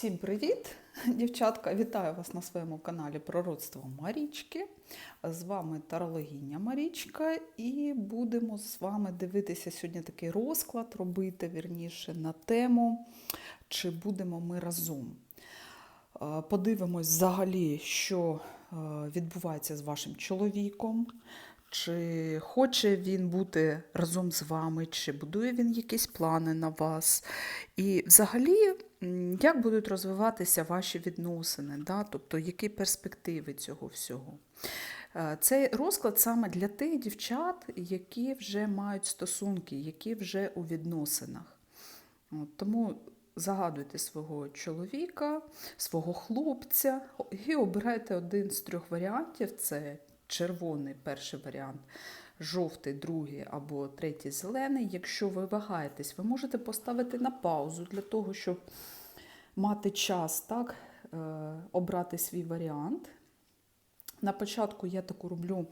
Всім привіт, дівчатка! Вітаю вас на своєму каналі Пророцтво Марічки. З вами тарологиня Марічка, і будемо з вами дивитися сьогодні такий розклад, робити вірніше на тему, чи будемо ми разом. Е, Подивимось взагалі, що е, відбувається з вашим чоловіком. Чи хоче він бути разом з вами, чи будує він якісь плани на вас? І взагалі, як будуть розвиватися ваші відносини, да? тобто які перспективи цього всього? Е, Цей розклад саме для тих дівчат, які вже мають стосунки, які вже у відносинах. От, тому загадуйте свого чоловіка, свого хлопця і обирайте один з трьох варіантів: це червоний перший варіант, жовтий другий або третій зелений. Якщо ви вагаєтесь, ви можете поставити на паузу для того, щоб мати час так, е, обрати свій варіант. На початку я таку роблю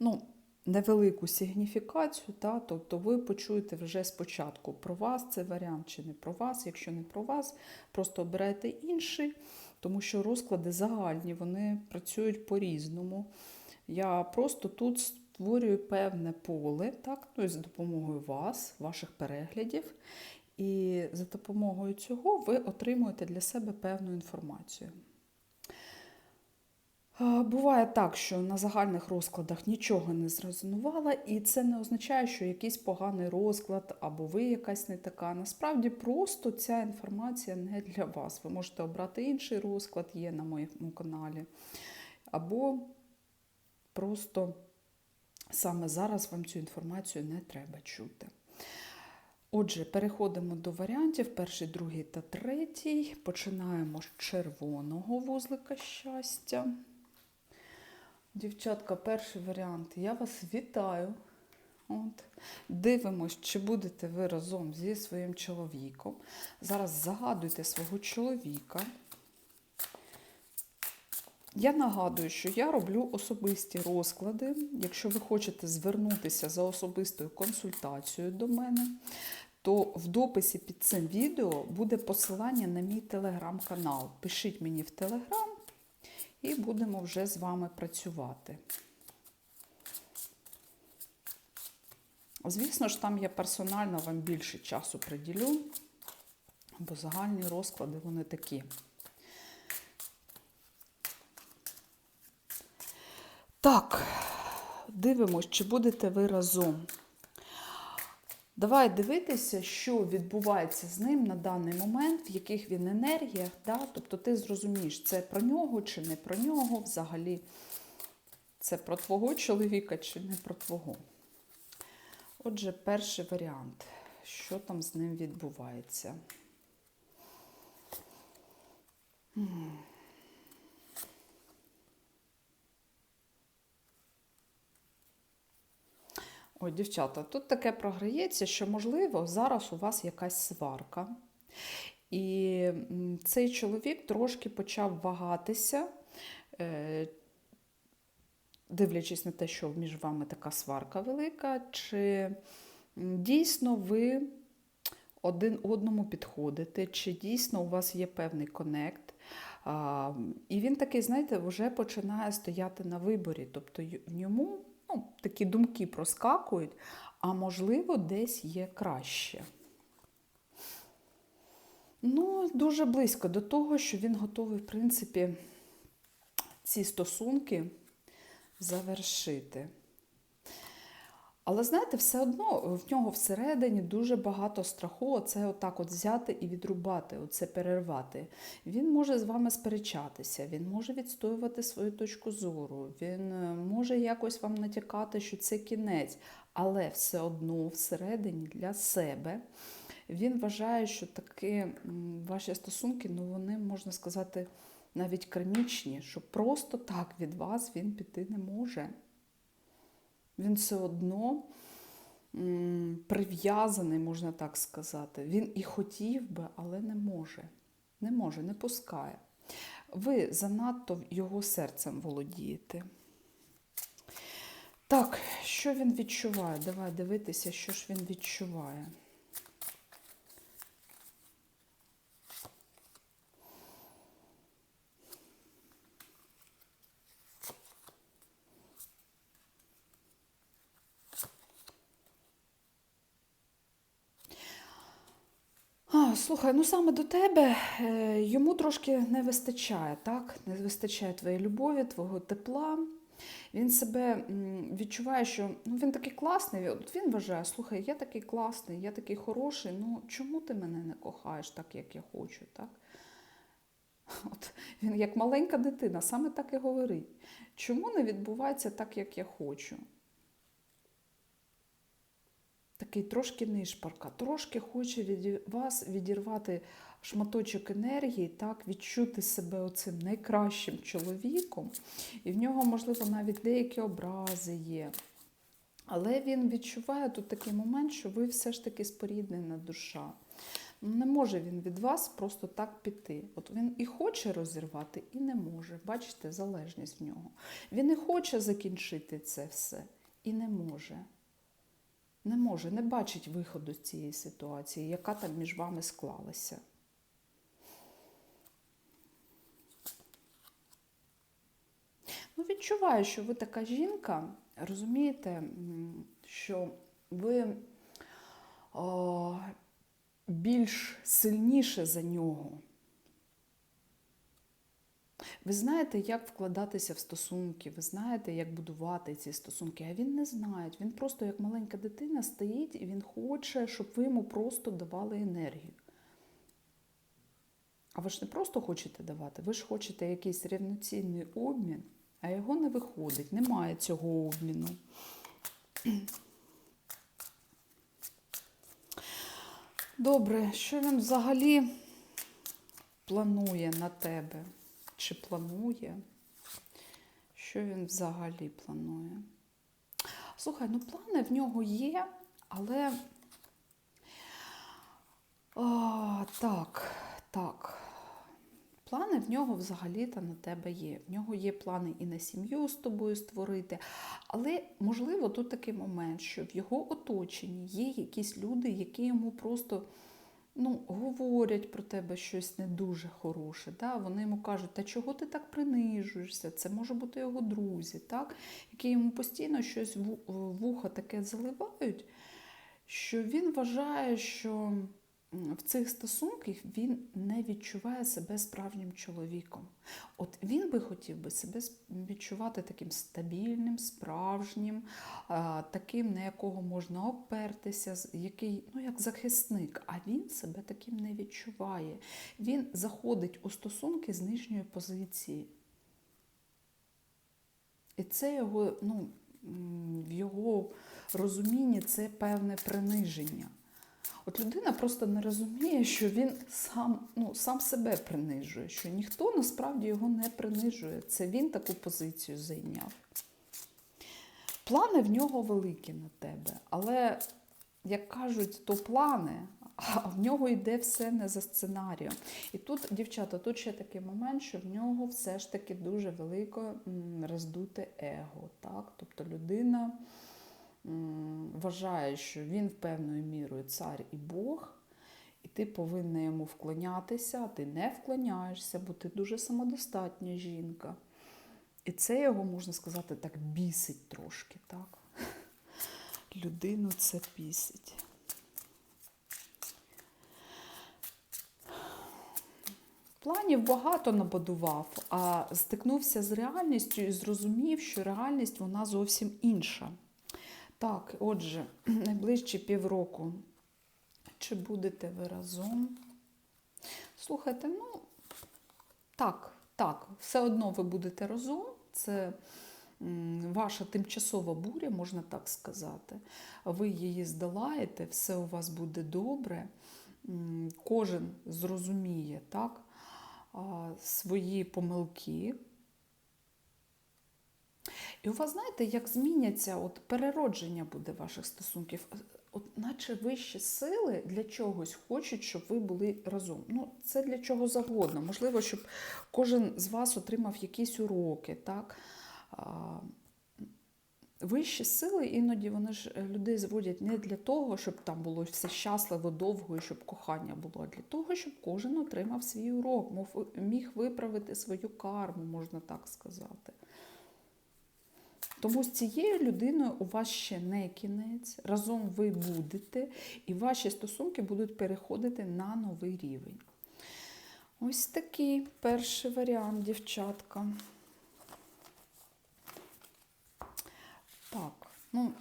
ну, невелику сигніфікацію, та, тобто ви почуєте вже спочатку про вас цей варіант чи не про вас. Якщо не про вас, просто обирайте інший, тому що розклади загальні, вони працюють по-різному. Я просто тут створюю певне поле, так, ну, за допомогою вас, ваших переглядів. І за допомогою цього ви отримуєте для себе певну інформацію. Буває так, що на загальних розкладах нічого не зрезонувало, і це не означає, що якийсь поганий розклад або ви якась не така. Насправді просто ця інформація не для вас. Ви можете обрати інший розклад, є на моєму каналі. Або просто саме зараз вам цю інформацію не треба чути. Отже, переходимо до варіантів: перший, другий та третій. Починаємо з червоного вузлика щастя. Дівчатка, перший варіант. Я вас вітаю. От. Дивимось, чи будете ви разом зі своїм чоловіком. Зараз загадуйте свого чоловіка. Я нагадую, що я роблю особисті розклади. Якщо ви хочете звернутися за особистою консультацією до мене, то в дописі під цим відео буде посилання на мій телеграм-канал. Пишіть мені в телеграм і будемо вже з вами працювати. Звісно ж, там я персонально вам більше часу приділю, бо загальні розклади вони такі. Так, дивимось, чи будете ви разом. Давай дивитися, що відбувається з ним на даний момент, в яких він енергіях. Да? Тобто ти зрозумієш, це про нього чи не про нього взагалі. Це про твого чоловіка чи не про твого. Отже, перший варіант. Що там з ним відбувається? Ой, дівчата, тут таке програється, що, можливо, зараз у вас якась сварка. І цей чоловік трошки почав вагатися, е, дивлячись на те, що між вами така сварка велика, чи дійсно ви один одному підходите, чи дійсно у вас є певний конект. І він такий, знаєте, вже починає стояти на виборі. Тобто й- в ньому ну, такі думки проскакують, а можливо, десь є краще. Ну, дуже близько до того, що він готовий, в принципі, ці стосунки завершити. Але знаєте, все одно в нього всередині дуже багато страху, оце отак от взяти і відрубати, оце перервати. Він може з вами сперечатися, він може відстоювати свою точку зору, він е, може якось вам натякати, що це кінець, але все одно всередині для себе він вважає, що таки ваші стосунки, ну вони, можна сказати, навіть кармічні, що просто так від вас він піти не може він все одно прив'язаний, можна так сказати. Він і хотів би, але не може. Не може, не пускає. Ви занадто його серцем володієте. Так, що він відчуває? Давай дивитися, що ж він відчуває. Слухай, ну саме до тебе е, йому трошки не вистачає, так? Не вистачає твоєї любові, твого тепла. Він себе відчуває, що ну, він такий класний. От він вважає, слухай, я такий класний, я такий хороший. Ну чому ти мене не кохаєш так, як я хочу? так? От він як маленька дитина, саме так і говорить. Чому не відбувається так, як я хочу? Такий трошки нишпарка, трошки хоче від вас відірвати шматочок енергії, так, відчути себе оцим найкращим чоловіком. І в нього, можливо, навіть деякі образи є. Але він відчуває тут такий момент, що ви все ж таки споріднена душа. Не може він від вас просто так піти. От він і хоче розірвати, і не може. Бачите, залежність в нього. Він і хоче закінчити це все, і не може. Не може, не бачить виходу з цієї ситуації, яка там між вами склалася. Ну, відчуваю, що ви така жінка, розумієте, що ви о, більш сильніше за нього. Ви знаєте, як вкладатися в стосунки, ви знаєте, як будувати ці стосунки, а він не знає. Він просто як маленька дитина стоїть і він хоче, щоб ви йому просто давали енергію. А ви ж не просто хочете давати, ви ж хочете якийсь рівноцінний обмін, а його не виходить, немає цього обміну. Добре, що він взагалі планує на тебе? Чи планує? Що він взагалі планує? Слухай, ну плани в нього є, але. О, так, так. Плани в нього взагалі-то на тебе є. В нього є плани і на сім'ю з тобою створити. Але, можливо, тут такий момент, що в його оточенні є якісь люди, які йому просто ну, говорять про тебе щось не дуже хороше. Да? Вони йому кажуть, та чого ти так принижуєшся? Це може бути його друзі, так? які йому постійно щось в вуха таке заливають, що він вважає, що в цих стосунках він не відчуває себе справжнім чоловіком. От він би хотів би себе відчувати таким стабільним, справжнім, таким, на якого можна опертися, який, ну, як захисник, а він себе таким не відчуває. Він заходить у стосунки з нижньої позиції. І це його, ну, в його розумінні це певне приниження. От людина просто не розуміє, що він сам, ну, сам себе принижує, що ніхто насправді його не принижує. Це він таку позицію зайняв. Плани в нього великі на тебе, але, як кажуть, то плани, а в нього йде все не за сценарієм. І тут, дівчата, тут ще такий момент, що в нього все ж таки дуже велике роздуте его. Так? Тобто людина вважає, що він певною мірою цар і Бог, і ти повинна йому вклонятися, а ти не вклоняєшся, бо ти дуже самодостатня жінка. І це його, можна сказати, так бісить трошки, так? Людину це бісить. Планів багато набудував, а стикнувся з реальністю і зрозумів, що реальність вона зовсім інша. Так, отже, найближчі півроку. Чи будете ви разом? Слухайте, ну так, так, все одно ви будете разом. Це ваша тимчасова буря, можна так сказати. Ви її здолаєте, все у вас буде добре. Кожен зрозуміє так, свої помилки. І у вас, знаєте, як зміняться, от переродження буде ваших стосунків. От наче вищі сили для чогось хочуть, щоб ви були разом. Ну, це для чого завгодно. Можливо, щоб кожен з вас отримав якісь уроки. так? Вищі сили іноді вони ж е, людей зводять не для того, щоб там було все щасливо, довго і щоб кохання було, а для того, щоб кожен отримав свій урок, міг виправити свою карму, можна так сказати. Тому з цією людиною у вас ще не кінець, разом ви будете, і ваші стосунки будуть переходити на новий рівень. Ось такий перший варіант, дівчатка. Так, ну,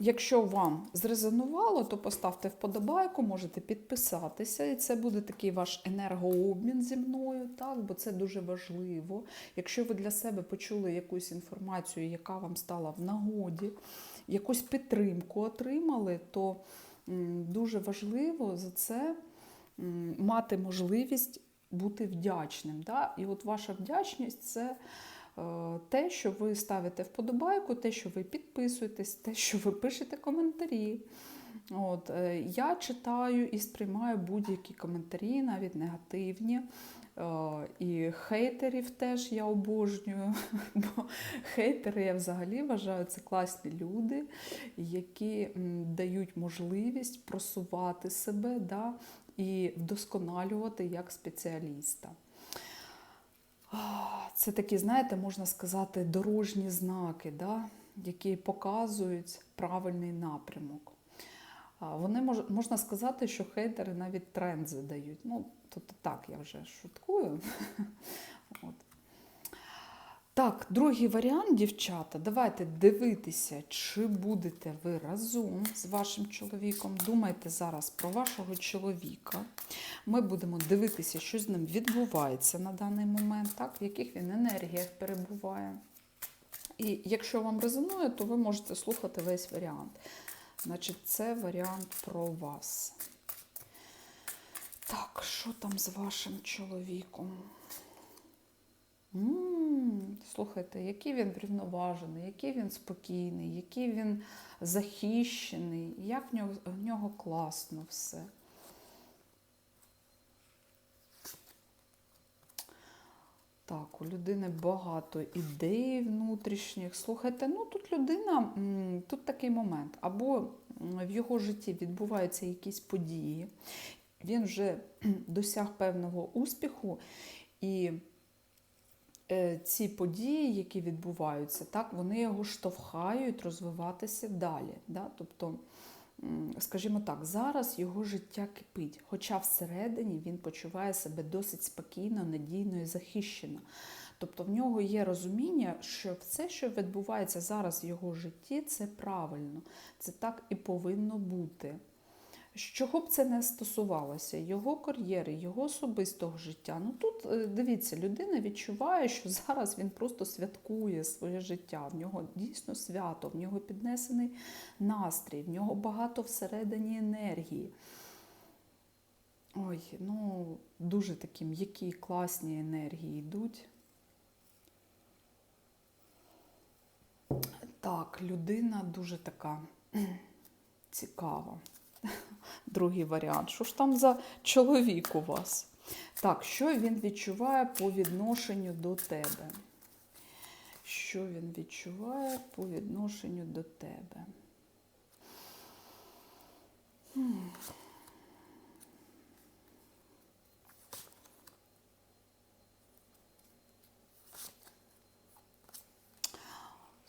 якщо вам зрезонувало, то поставте вподобайку, можете підписатися, і це буде такий ваш енергообмін зі мною, так, бо це дуже важливо. Якщо ви для себе почули якусь інформацію, яка вам стала в нагоді, якусь підтримку отримали, то дуже важливо за це мати можливість бути вдячним. Да? І от ваша вдячність це те, що ви ставите вподобайку, те, що ви підписуєтесь, те, що ви пишете коментарі. От, е, я читаю і сприймаю будь-які коментарі, навіть негативні. Е, І хейтерів теж я обожнюю, бо хейтери я взагалі вважаю це класні люди, які дають можливість просувати себе да, і вдосконалювати як спеціаліста. Це такі, знаєте, можна сказати, дорожні знаки, да, які показують правильний напрямок. Вони мож, можна сказати, що хейтери навіть тренд задають. Ну, тобто так, я вже шуткую. От. Так, другий варіант, дівчата. Давайте дивитися, чи будете ви разом з вашим чоловіком. Думайте зараз про вашого чоловіка. Ми будемо дивитися, що з ним відбувається на даний момент, так, в яких він енергіях перебуває. І якщо вам резонує, то ви можете слухати весь варіант. Значить, це варіант про вас. Так, що там з вашим чоловіком? Слухайте, який він врівноважений, який він спокійний, який він захищений, як в нього, в нього класно все. Так, у людини багато ідей внутрішніх. Слухайте, ну тут людина, тут такий момент. Або в його житті відбуваються якісь події, він вже досяг певного успіху, і ці події, які відбуваються, так, вони його штовхають розвиватися далі. Да? Тобто, скажімо так, зараз його життя кипить, хоча всередині він почуває себе досить спокійно, надійно і захищено. Тобто в нього є розуміння, що все, що відбувається зараз в його житті, це правильно, це так і повинно бути. Чого б це не стосувалося, його кар'єри, його особистого життя. Ну тут е, дивіться, людина відчуває, що зараз він просто святкує своє життя. В нього дійсно свято, в нього піднесений настрій, в нього багато всередині енергії. Ой, ну дуже такі м'які, класні енергії йдуть. Так, людина дуже така цікава. Другий варіант. Що ж там за чоловік у вас? Так, що він відчуває по відношенню до тебе? Що він відчуває по відношенню до тебе?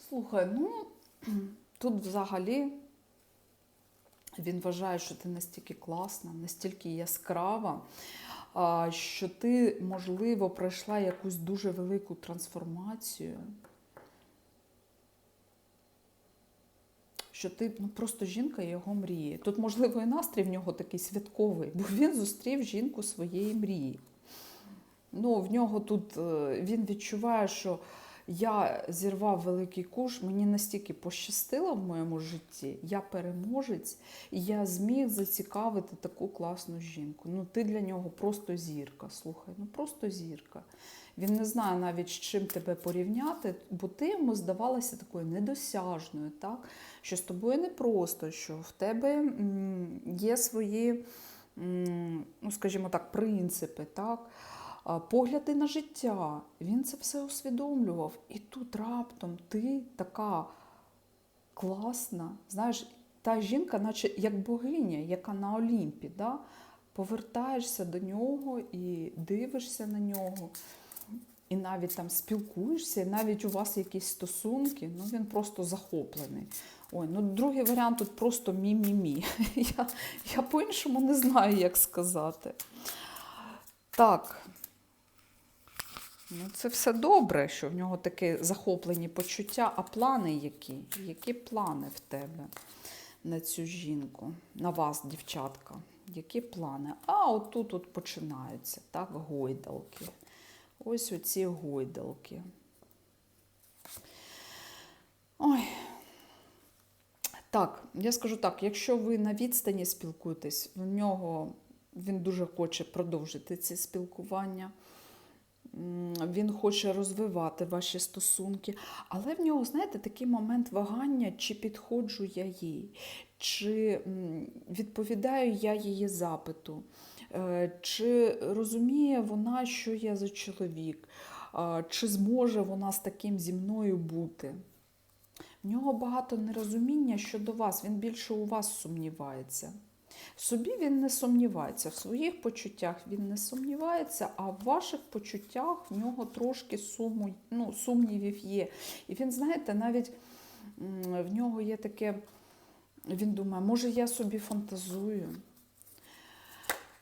Слухай, ну тут взагалі він вважає, що ти настільки класна, настільки яскрава, що ти, можливо, пройшла якусь дуже велику трансформацію. Що ти ну, просто жінка його мрії. Тут, можливо, і настрій в нього такий святковий, бо він зустрів жінку своєї мрії. Ну, в нього тут е, він відчуває, що я зірвав великий куш, мені настільки пощастило в моєму житті, я переможець, і я зміг зацікавити таку класну жінку. Ну, ти для нього просто зірка. Слухай, ну просто зірка. Він не знає навіть з чим тебе порівняти, бо ти йому здавалася такою недосяжною, так? що з тобою непросто, що в тебе є свої, ну, скажімо так, принципи. так? Погляди на життя. Він це все усвідомлював. І тут раптом ти така класна, знаєш, та жінка, наче як богиня, яка на Олімпі, да? повертаєшся до нього і дивишся на нього. і навіть там спілкуєшся, і навіть у вас якісь стосунки, ну він просто захоплений. Ой, ну другий варіант тут просто мі-мі-мі. Я, я по-іншому не знаю, як сказати. Так. Ну, це все добре, що в нього такі захоплені почуття, а плани які? Які плани в тебе на цю жінку, на вас, дівчатка? Які плани? А отут от починаються, так, гойдалки. Ось оці гойдалки. Ой. Так, я скажу так, якщо ви на відстані спілкуєтесь, в нього він дуже хоче продовжити ці спілкування. Він хоче розвивати ваші стосунки, але в нього, знаєте, такий момент вагання, чи підходжу я їй, чи відповідаю я її запиту, е, чи розуміє вона, що я за чоловік, чи зможе вона з таким зі мною бути. В нього багато нерозуміння щодо вас, він більше у вас сумнівається. Собі він не сумнівається, в своїх почуттях він не сумнівається, а в ваших почуттях в нього трошки суму, ну, сумнівів є. І він, знаєте, навіть в нього є таке, він думає, може я собі фантазую.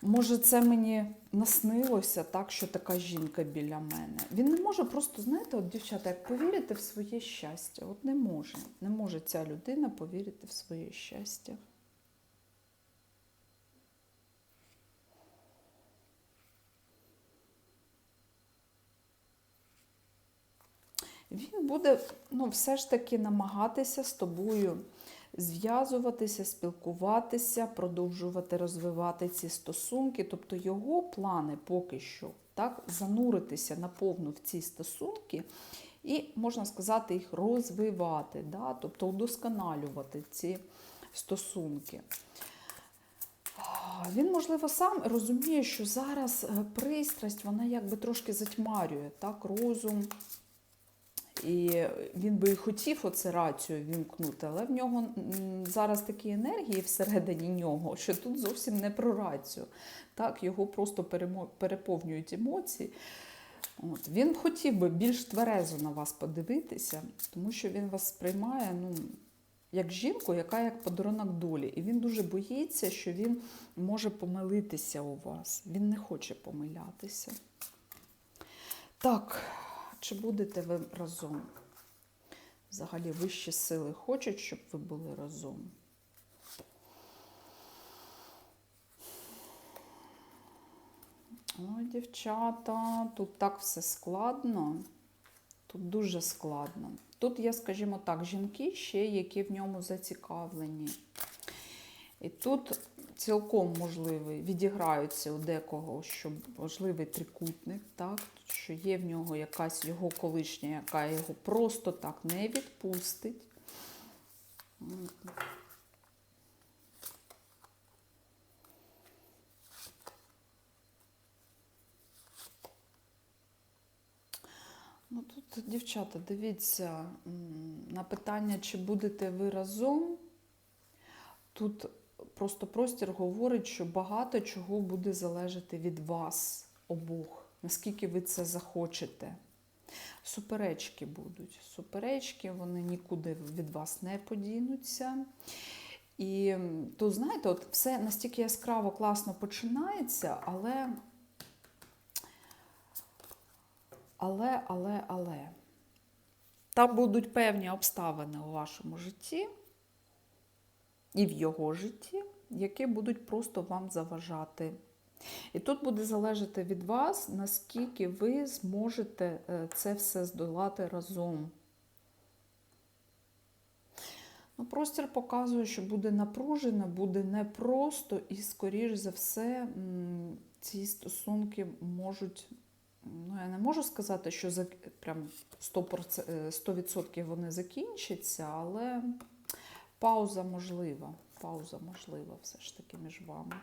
Може, це мені наснилося так, що така жінка біля мене. Він не може просто, знаєте, от дівчата, як повірити в своє щастя. От не може. Не може ця людина повірити в своє щастя. Він буде ну, все ж таки намагатися з тобою зв'язуватися, спілкуватися, продовжувати розвивати ці стосунки. Тобто його плани поки що так, зануритися наповну в ці стосунки і, можна сказати, їх розвивати, да? тобто удосконалювати ці стосунки. Він, можливо, сам розуміє, що зараз е, пристрасть, вона якби трошки затьмарює так, розум. І він би і хотів оце рацію вімкнути, але в нього зараз такі енергії всередині нього, що тут зовсім не про рацію. Так, його просто переповнюють емоції. От. Він хотів би більш тверезо на вас подивитися, тому що він вас сприймає ну, як жінку, яка як подарунок долі. І він дуже боїться, що він може помилитися у вас. Він не хоче помилятися. Так, чи будете ви разом? Взагалі, вищі сили хочуть, щоб ви були разом. Ой, дівчата, тут так все складно. Тут дуже складно. Тут є, скажімо так, жінки ще, які в ньому зацікавлені. І тут цілком можливий, відіграються у декого, що можливий трикутник, так? що є в нього якась його колишня, яка його просто так не відпустить. Ну тут, дівчата, дивіться, на питання, чи будете ви разом. Тут просто простір говорить, що багато чого буде залежати від вас обох, наскільки ви це захочете. Суперечки будуть. Суперечки, вони нікуди від вас не подінуться. І тут, знаєте, от все настільки яскраво, класно починається, але. Але, але, але. Там будуть певні обставини у вашому житті і в його житті, які будуть просто вам заважати. І тут буде залежати від вас, наскільки ви зможете е, це все здолати разом. Ну, простір показує, що буде напружено, буде непросто, і, скоріш за все, ці стосунки можуть. Ну, я не можу сказати, що за прям 100%, е, 100% вони закінчаться, але пауза можлива. Пауза можлива все ж таки між вами.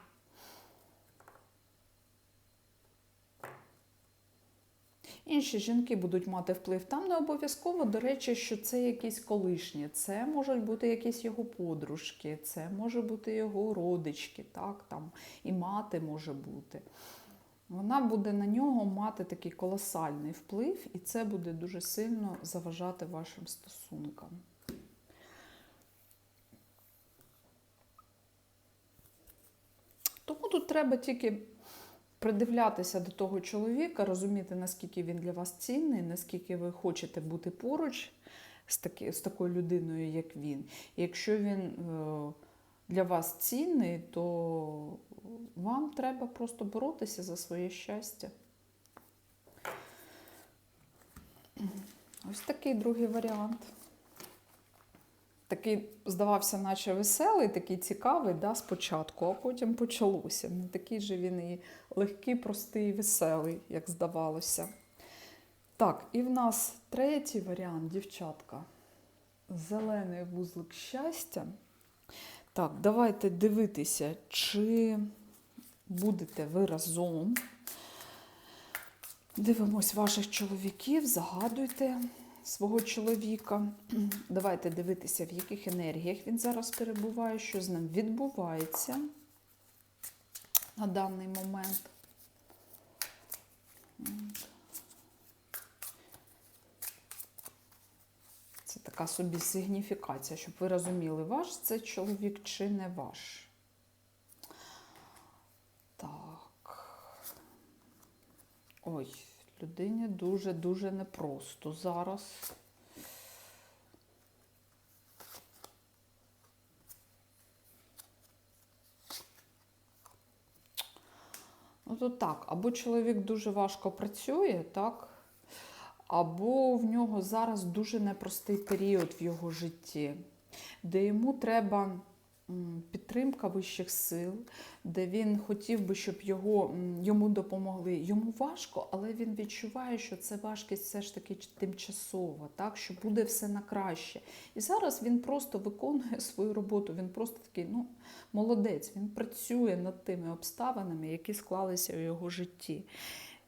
Інші жінки будуть мати вплив. Там не обов'язково, до речі, що це якісь колишні, це можуть бути якісь його подружки, це може бути його родички, так, там і мати може бути. вона буде на нього мати такий колосальний вплив, і це буде дуже сильно заважати вашим стосункам. Тому тут треба тільки придивлятися до того чоловіка, розуміти, наскільки він для вас цінний, наскільки ви хочете бути поруч з, таки, з такою людиною, як він. І якщо він е, для вас цінний, то вам треба просто боротися за своє щастя. Ось такий другий варіант. Такий здавався, наче веселий, такий цікавий да, спочатку, а потім почалося. Не такий же він і легкий, простий, веселий, як здавалося. Так, і в нас третій варіант, дівчатка. Зелений вузлик щастя. Так, давайте дивитися, чи будете ви разом. Дивимось ваших чоловіків, загадуйте свого чоловіка. Давайте дивитися, в яких енергіях він зараз перебуває, що з ним відбувається на даний момент. Це така собі сигніфікація, щоб ви розуміли, ваш це чоловік чи не ваш. Так. Ой, людині дуже-дуже непросто зараз. Ну, тут так, або чоловік дуже важко працює, так? Або в нього зараз дуже непростий період в його житті, де йому треба підтримка вищих сил, де він хотів би, щоб його, йому допомогли. Йому важко, але він відчуває, що це важкість все ж таки тимчасова, так? що буде все на краще. І зараз він просто виконує свою роботу. Він просто такий, ну, молодець, він працює над тими обставинами, які склалися у його житті.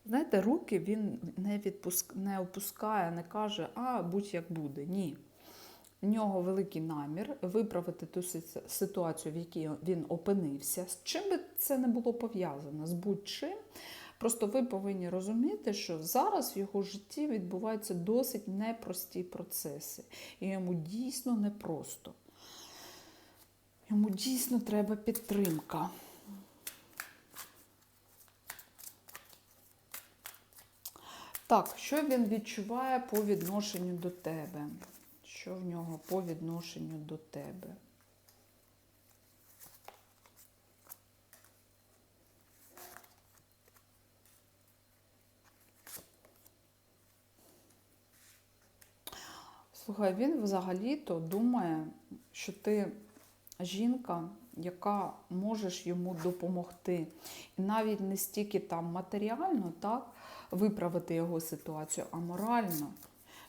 Знаєте, руки він не відпуск... не опускає, не каже, а будь-як буде. Ні. В нього великий намір виправити ту ситуацію, в якій він опинився. З чим би це не було пов'язано, з будь-чим. Просто ви повинні розуміти, що зараз в його житті відбуваються досить непрості процеси. І йому дійсно непросто. Йому дійсно треба підтримка. Так, що він відчуває по відношенню до тебе? Що в нього по відношенню до тебе? Слухай, він взагалі-то думає, що ти жінка, яка можеш йому допомогти. І навіть не стільки там матеріально, так, виправити його ситуацію, а морально.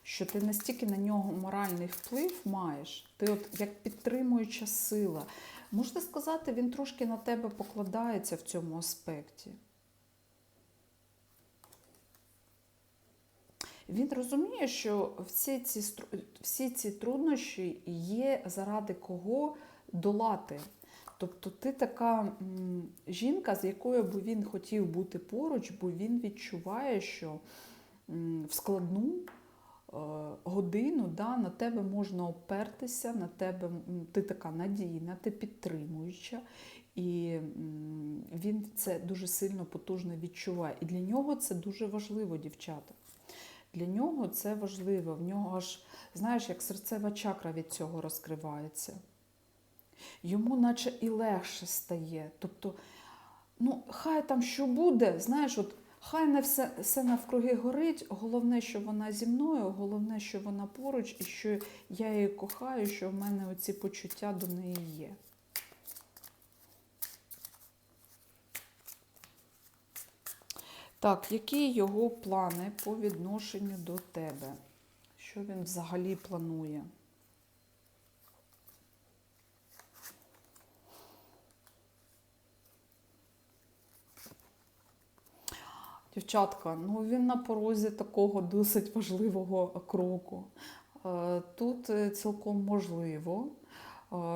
Що ти настільки на нього моральний вплив маєш, ти от як підтримуюча сила. Можна сказати, він трошки на тебе покладається в цьому аспекті. Він розуміє, що всі ці, всі ці труднощі є заради кого долати. Тобто ти така жінка, з якою би він хотів бути поруч, бо він відчуває, що в складну годину да, на тебе можна опертися, на тебе ти така надійна, ти підтримуюча. І він це дуже сильно потужно відчуває. І для нього це дуже важливо, дівчата. Для нього це важливо. В нього аж, знаєш, як серцева чакра від цього розкривається. Йому наче і легше стає. Тобто, ну, хай там що буде, знаєш, от хай не все, все навкруги горить. Головне, що вона зі мною, головне, що вона поруч, і що я її кохаю, що в мене оці почуття до неї є. Так, які його плани по відношенню до тебе? Що він взагалі планує? Дівчатка, ну він на порозі такого досить важливого кроку. Е, Тут е, цілком можливо,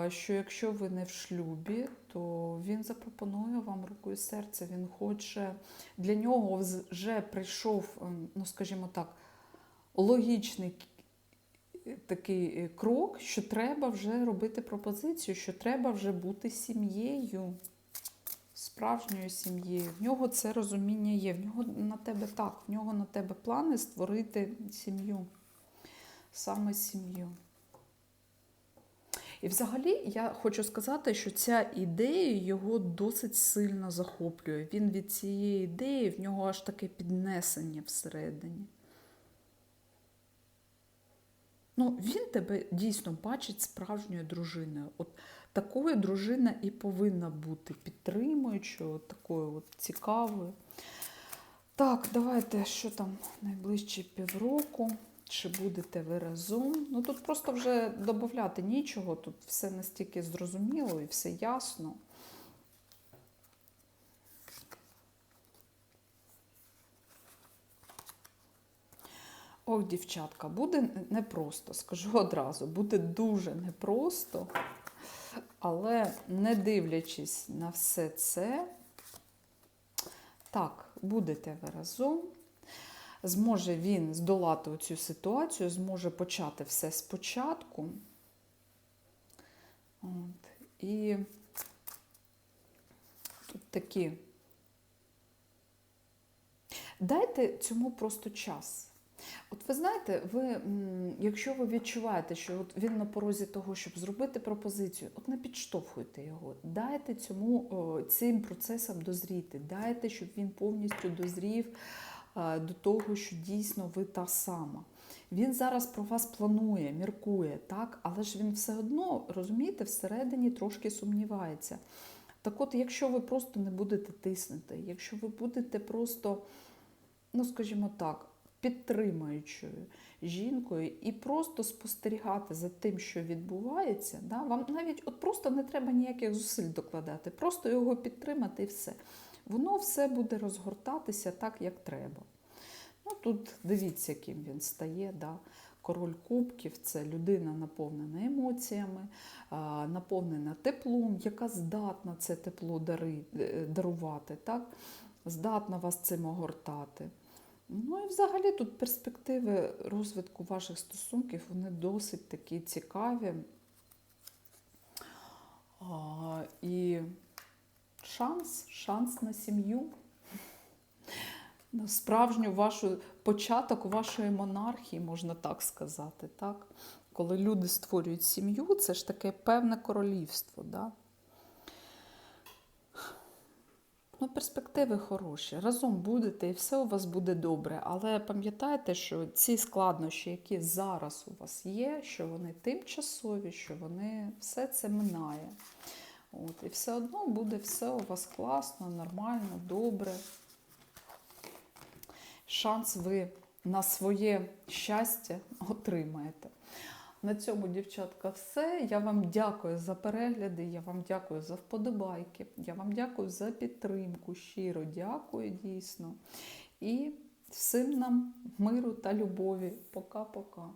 що якщо ви не в шлюбі, то він запропонує вам руку і серце. Він хоче для нього вже прийшов, ем, ну скажімо так, логічний такий е, крок, що треба вже робити пропозицію, що треба вже бути сім'єю, справжньою сім'єю. В нього це розуміння є. В нього на тебе так, в нього на тебе плани створити сім'ю. Саме сім'ю. І взагалі я хочу сказати, що ця ідея його досить сильно захоплює. Він від цієї ідеї, в нього аж таке піднесення всередині. Ну, він тебе дійсно бачить справжньою дружиною. От такою дружина і повинна бути підтримуючою, такою от цікавою. Так, давайте, що там найближчі півроку. Чи будете ви разом? Ну тут просто вже додати нічого, тут все настільки зрозуміло і все ясно. Ох, дівчатка, буде непросто, скажу одразу, буде дуже непросто, але не дивлячись на все це, так, будете ви разом. Зможе він здолати цю ситуацію, зможе почати все спочатку. От. І тут такі. Дайте цьому просто час. От ви знаєте, ви, якщо ви відчуваєте, що от він на порозі того, щоб зробити пропозицію, от не підштовхуйте його, дайте цьому цим процесам дозріти, дайте, щоб він повністю дозрів до того, що дійсно ви та сама. Він зараз про вас планує, міркує, так, але ж він все одно, розумієте, всередині трошки сумнівається. Так от, якщо ви просто не будете тиснути, якщо ви будете просто, ну скажімо так, підтримуючою жінкою і просто спостерігати за тим, що відбувається, да, вам навіть от просто не треба ніяких зусиль докладати, просто його підтримати і все. Воно все буде розгортатися так, як треба. Ну, тут дивіться, яким він стає. Да. Король кубків це людина наповнена емоціями, наповнена теплом, яка здатна це тепло е, дарувати, так? здатна вас цим огортати. Ну і взагалі тут перспективи розвитку ваших стосунків вони досить такі цікаві. А, і шанс, шанс на сім'ю, на справжню вашу початок вашої монархії, можна так сказати. Так? Коли люди створюють сім'ю, це ж таке певне королівство. Да? Ну, перспективи хороші. Разом будете і все у вас буде добре. Але пам'ятайте, що ці складнощі, які зараз у вас є, що вони тимчасові, що вони все це минає. От, і все одно буде все у вас класно, нормально, добре. Шанс ви на своє щастя отримаєте. На цьому, дівчатка, все. Я вам дякую за перегляди, я вам дякую за вподобайки, я вам дякую за підтримку. Щиро дякую, дійсно. І всім нам миру та любові. Пока-пока.